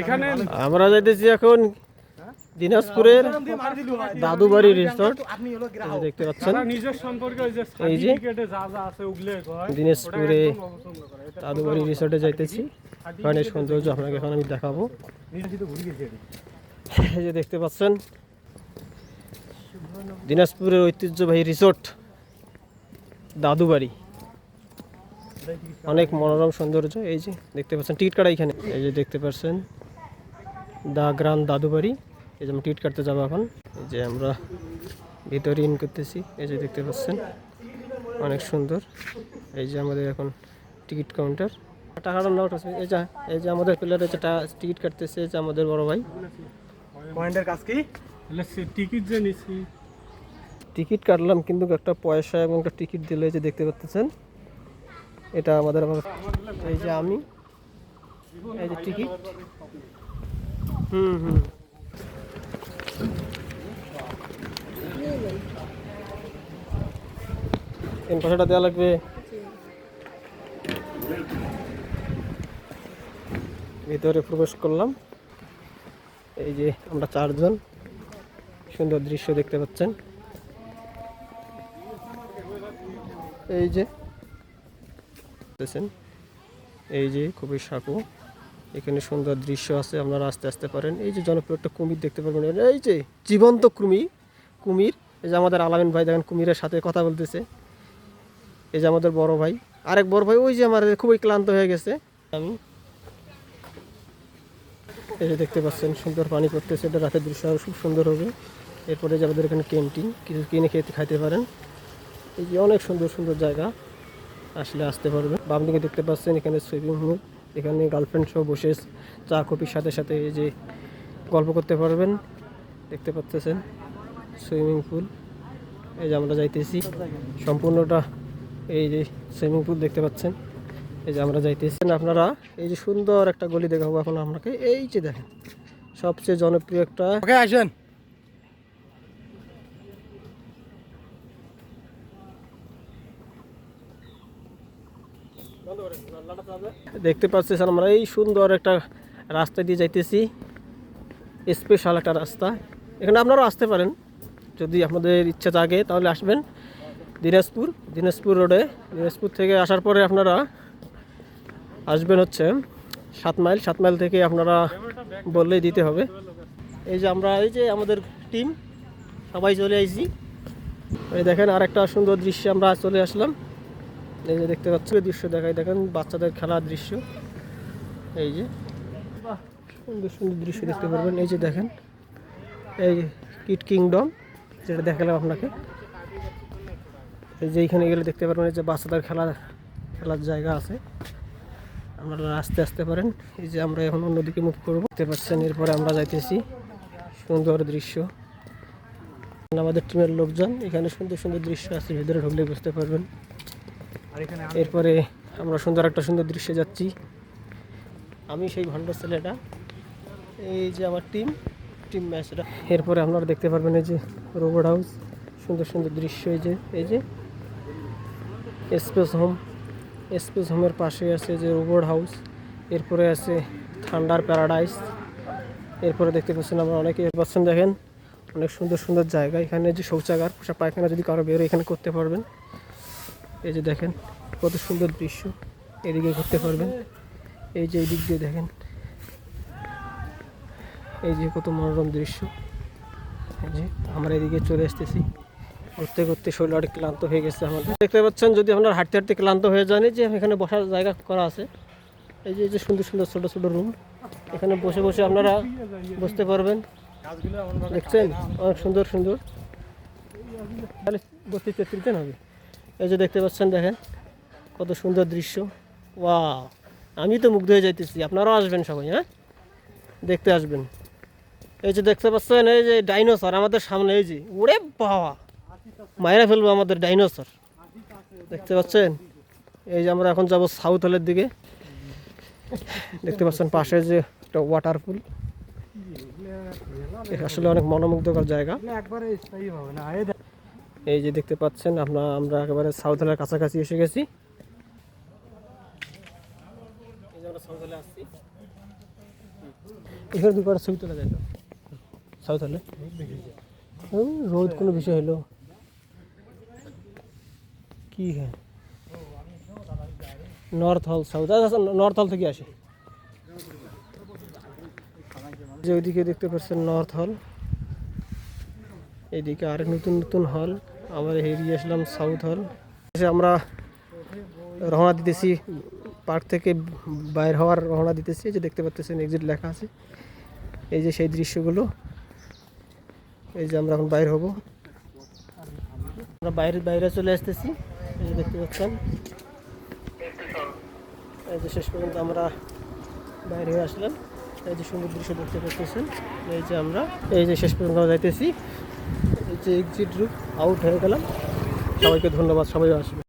এখানে আমরা যাইতেছি এখন দিনাজপুরের দাদুবাড়ি রিসোর্ট এই দেখতে পাচ্ছেন। এই যে সার্টিফিকেটে যা যা আছে ওগুলো কয় দিনাজপুরে। এটা দাদুবাড়ি রিসোর্টে যাইতেছি। ওখানে সৌন্দর্য আপনাকে এখন আমি দেখাবো। এই যে দেখতে পাচ্ছেন। দিনাজপুরের ঐতিহ্যবাহী রিসোর্ট দাদুবাড়ি। অনেক মনোরম সৌন্দর্য এই যে দেখতে পাচ্ছেন টিকিট কাটা এখানে। এই যে দেখতে পাচ্ছেন দা গ্রাম দাদুবাড়ি। এই যে আমরা টিকিট কাটতে যাব এখন। এই যে আমরা ভিতরে ইন করতেছি এই যে দেখতে পাচ্ছেন অনেক সুন্দর। এই যে আমাদের এখন টিকিট কাউন্টার। টাকাটা নোট আছে। এই যে এই যে আমাদের প্লেয়ার হচ্ছে টিকিট কাটতেছে এই যে আমাদের বড় ভাই। পয়েন্টের কাজ কি? টিকিট যে নিছি। টিকিট কাটলাম কিন্তু একটা পয়সা এবং একটা টিকিট দিলে যে দেখতে পাচ্ছেন এটা আমাদের এই যে আমি, এই যে টিকিট। হুম হুম। এই পয়সাটা দেওয়া লাগবে। ভিতরে প্রবেশ করলাম। এই যে আমরা চারজন, সুন্দর দৃশ্য দেখতে পাচ্ছেন। এই যে দেখতেছেন। এই যে খুবই সাঁকো। এখানে সুন্দর দৃশ্য আছে, আপনারা আস্তে আস্তে পারেন। এই যে জনপ্রিয় একটা কুমির দেখতে পারবেন এই যে জীবন্ত কুমির কুমির। এই যে আমাদের আলামিন ভাই দেখেন, কুমিরের সাথে কথা বলতেছে। এই যে আমাদের বড় ভাই। আরেক বড় ভাই, ওই যে আমার খুবই ক্লান্ত হয়ে গেছে। আমি এই যে দেখতে পাচ্ছেন, সুন্দর পানি পড়তেছে। এটা রাতের দৃশ্য আরও খুব সুন্দর হবে। এরপরে যে আমাদের এখানে ক্যান্টিন কিছু কিনে খেতে খাইতে পারেন। এই যে অনেক সুন্দর সুন্দর জায়গা। আসলে আসতে পারবে। বাম দিকে দেখতে পাচ্ছেন, এখানে সুইমিং পুল এখানে গার্লফ্রেন্ড সহ বসে চা কফির সাথে সাথে এই যে গল্প করতে পারবেন। দেখতে পাচ্ছেন সুইমিং পুল এই যে আমরা যাইতেছি। সম্পূর্ণটা এই যে সুইমিং পুল দেখতে পাচ্ছেন, এই যে আমরা যাইতেছেন আপনারা এই যে সুন্দর একটা গলি দেখাবো এখন আপনাকে। এই যে দেখেন, সবচেয়ে জনপ্রিয় একটা আসেন। দেখতে পাচ্ছেন আমরা এই সুন্দর একটা রাস্তা দিয়ে যাইতেছি। স্পেশাল একটা রাস্তা। এখানে আপনারাও আসতে পারেন। যদি আপনাদের ইচ্ছা জাগে, তাহলে আসবেন। দিনাজপুর দিনাজপুর রোডে। দিনাজপুর থেকে আসার পরে আপনারা আসবেন হচ্ছে সাত মাইল। সাত মাইল থেকে আপনারা বললেই দিতে হবে। এই যে আমরা, এই যে আমাদের টিম, সবাই চলে আইছি। এই দেখেন আর একটা সুন্দর দৃশ্য আমরা চলে আসলাম। এই যে দেখতে পাচ্ছি দৃশ্য দেখাই, দেখেন বাচ্চাদের খেলার দৃশ্য। এই যে সুন্দর সুন্দর দৃশ্য দেখতে পারবেন। এই যে দেখেন, এই কিট কিংডম যেটা দেখালাম আপনাকে। এই যে এইখানে গেলে দেখতে পারবেন, এই যে বাচ্চাদের খেলা খেলার জায়গা আছে। আপনারা আসতে আসতে পারেন। এই যে আমরা এখন অন্যদিকে মুভ করব। দেখতে পাচ্ছেন, এরপরে আমরা যাইতেছি। সুন্দর দৃশ্য। আমাদের টিমের লোকজন, এখানে সুন্দর সুন্দর দৃশ্য আছে, ভিতরে ঢুকলে বুঝতে পারবেন। এরপরে আমরা সুন্দর একটা সুন্দর দৃশ্যে যাচ্ছি। আমি সেই ভণ্ড ছেলেটা, এই যে আমার টিম টিম ম্যাচটা এরপরে আপনারা দেখতে পারবেন এই যে রোবট হাউস সুন্দর সুন্দর দৃশ্য এই যে এই যে স্পেস হোম স্পেস হোমের পাশে আছে যে রোবট হাউস এরপরে আছে থান্ডার প্যারাডাইস এরপরে দেখতে পাচ্ছেন আমরা অনেকে পাচ্ছেন দেখেন, অনেক সুন্দর সুন্দর জায়গা। এখানে যে শৌচাগার, পোশাক পায়খানা যদি কারও বেরো এখানে করতে পারবেন। এই যে দেখেন, কত সুন্দর দৃশ্য। এদিকে ঘুরতে পারবেন। এই যে এই দিক দিয়ে দেখেন, এই যে কত মনোরম দৃশ্য। যে আমরা এদিকে চলে আসতেছি। ঘুরতে ঘুরতে শরীর অনেক ক্লান্ত হয়ে গেছে আমাদের। দেখতে পাচ্ছেন, যদি আপনার হাঁটতে হাঁটতে ক্লান্ত হয়ে যান এই যে এখানে বসার জায়গা করা আছে। এই যে এই যে সুন্দর সুন্দর ছোটো ছোটো রুম। এখানে বসে বসে আপনারা বসতে পারবেন। দেখছেন? অনেক সুন্দর সুন্দর। তাহলে বসতে তুলতেন হবে। এই যে দেখতে পাচ্ছেন দেখেন, কত সুন্দর দৃশ্য। ওয়া আমি তো মুগ্ধ হয়ে যাইতেছি। আপনারাও আসবেন সবাই হ্যাঁ? দেখতে আসবেন। এই যে দেখতে পাচ্ছেন, এই যে ডাইনোসর আমাদের সামনে, এই যে, ওরে বাবা! মায়েরা ফেলব আমাদের ডাইনোসর। দেখতে পাচ্ছেন? এই যে আমরা এখন যাব সাউথ হলের দিকে। দেখতে পাচ্ছেন পাশে যে একটা ওয়াটারফুল আসলে অনেক মনোমুগ্ধকর জায়গা। এই যে দেখতে পাচ্ছেন আপনার আমরা একেবারে সাউথ হলের কাছাকাছি এসে গেছি। এখানে দুই ছবি তোলা যায় তো? সাউথ হলে? রোদ কোনো বিষয় হলো? কি হ্যাঁ? নর্থ হল, সাউথ আচ্ছা নর্থ হল থেকে আসে। যে ওইদিকে দেখতে পাচ্ছেন নর্থ হল। এইদিকে আরেক নতুন নতুন হল। আবার হেরিয়ে আসলাম সাউথ হল এসে আমরা রওনা দিতেছি পার্ক থেকে বাইর হওয়ার রওনা দিতেছি। যে দেখতে পাচ্ছেন এক্সিট লেখা আছে। এই যে সেই দৃশ্যগুলো। এই যে আমরা এখন বাইর হব। আমরা বাইরে বাইরে চলে আসতেছি। এই যে দেখতে পাচ্ছেন। এই যে শেষ পর্যন্ত আমরা বাইরে হয়ে আসলাম। এই যে সুন্দর দৃশ্য দেখতে পাচ্ছেন এই যে আমরা, এই যে শেষ পর্যন্ত আমরা যাইতেছি। যে এক্সিট রুট আউট হয়ে গেলাম। সবাইকে ধন্যবাদ সবাই আসবে।